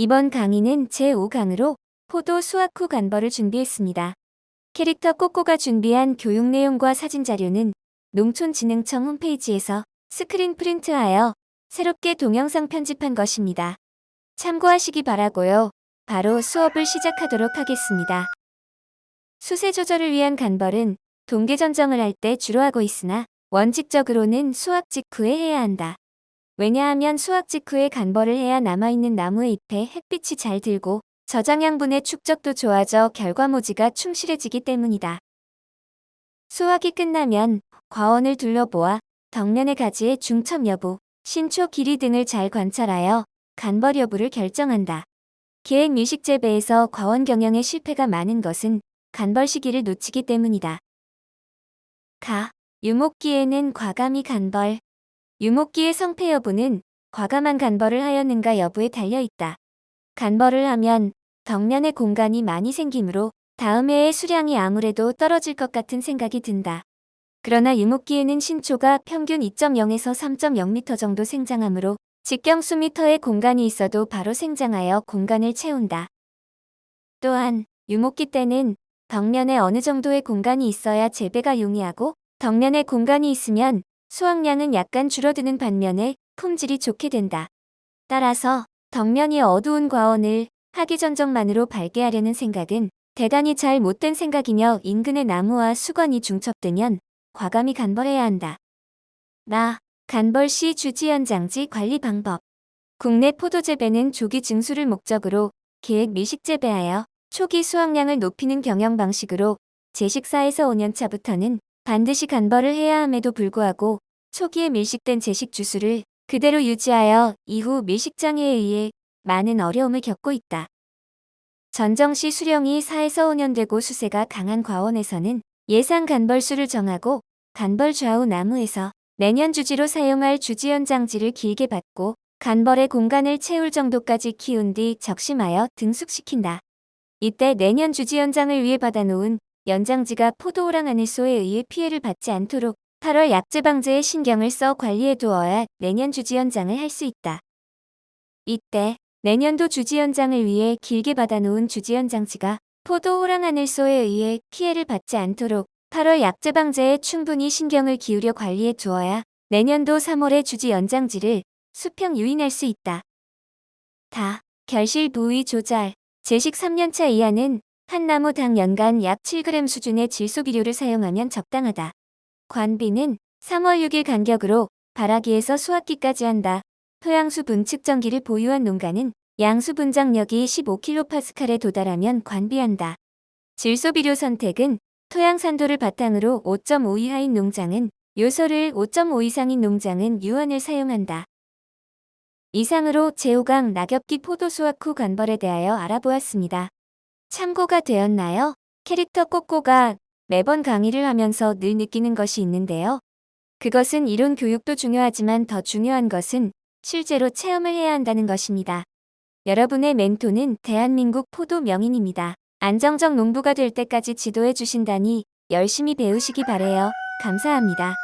이번 강의는 제5강으로 포도 수확 후 간벌을 준비했습니다. 캐릭터 꼬꼬가 준비한 교육 내용과 사진 자료는 농촌진흥청 홈페이지에서 스크린 프린트하여 새롭게 동영상 편집한 것입니다. 참고하시기 바라고요. 바로 수업을 시작하도록 하겠습니다. 수세 조절을 위한 간벌은 동계 전정을 할 때 주로 하고 있으나 원칙적으로는 수확 직후에 해야 한다. 왜냐하면 수확 직후에 간벌을 해야 남아있는 나무의 잎에 햇빛이 잘 들고 저장양분의 축적도 좋아져 결과 모지가 충실해지기 때문이다. 수확이 끝나면 과원을 둘러보아 덕면의 가지의 중첩 여부, 신초 길이 등을 잘 관찰하여 간벌 여부를 결정한다. 계획 미식 재배에서 과원 경영에 실패가 많은 것은 간벌 시기를 놓치기 때문이다. 가, 유목기에는 과감히 간벌. 유목기의 성패 여부는 과감한 간벌을 하였는가 여부에 달려 있다. 간벌을 하면 덕면의 공간이 많이 생기므로 다음 해의 수량이 아무래도 떨어질 것 같은 생각이 든다. 그러나 유목기에는 신초가 평균 2.0에서 3.0m 정도 생장하므로 직경 수미터의 공간이 있어도 바로 생장하여 공간을 채운다. 또한 유목기 때는 덕면에 어느 정도의 공간이 있어야 재배가 용이하고 덕면에 공간이 있으면 수확량은 약간 줄어드는 반면에 품질이 좋게 된다. 따라서 덕면이 어두운 과원을 하기전정만으로 발개하려는 생각은 대단히 잘 못된 생각이며 인근의 나무와 수건이 중첩되면 과감히 간벌해야 한다. 나, 간벌 시 주지연장지 관리 방법. 국내 포도 재배는 조기 증수를 목적으로 계획 미식 재배하여 초기 수확량을 높이는 경영 방식으로 제식 4에서 5년 차부터는 반드시 간벌을 해야 함에도 불구하고 초기에 밀식된 제식 주수를 그대로 유지하여 이후 밀식장애에 의해 많은 어려움을 겪고 있다. 전정시 수령이 4에서 5년 되고 수세가 강한 과원에서는 예상 간벌수를 정하고 간벌 좌우 나무에서 내년 주지로 사용할 주지 연 장지를 길게 받고 간벌의 공간을 채울 정도까지 키운 뒤 적심하여 등숙시킨다. 이때 내년 주지 연장을 위해 받아놓은 연장지가 포도오랑 아닐소에 의해 피해를 받지 않도록 8월 약재 방제에 신경을 써 관리해 두어야 내년 주지 연장을 할 수 있다. 이때 내년도 주지 연장을 위해 길게 받아놓은 주지 연장지가 포도오랑 아닐소에 의해 피해를 받지 않도록 8월 약재 방제에 충분히 신경을 기울여 관리해 두어야 내년도 3월에 주지 연장지를 수평 유인할 수 있다. 다, 결실 부위 조절, 제식 3년차 이하는 한 나무 당 연간 약 7g 수준의 질소비료를 사용하면 적당하다. 관비는 3월 6일 간격으로 발아기에서 수확기까지 한다. 토양수 분 측정기를 보유한 농가는 양수 분장력이 15kPa에 도달하면 관비한다. 질소비료 선택은 토양 산도를 바탕으로 5.5 이하인 농장은 요소를 5.5 이상인 농장은 유언을 사용한다. 이상으로 제5강 낙엽기 포도 수확 후 간벌에 대하여 알아보았습니다. 참고가 되었나요? 캐릭터 꼬꼬가 매번 강의를 하면서 늘 느끼는 것이 있는데요. 그것은 이론 교육도 중요하지만 더 중요한 것은 실제로 체험을 해야 한다는 것입니다. 여러분의 멘토는 대한민국 포도 명인입니다. 안정적 농부가 될 때까지 지도해 주신다니 열심히 배우시기 바래요. 감사합니다.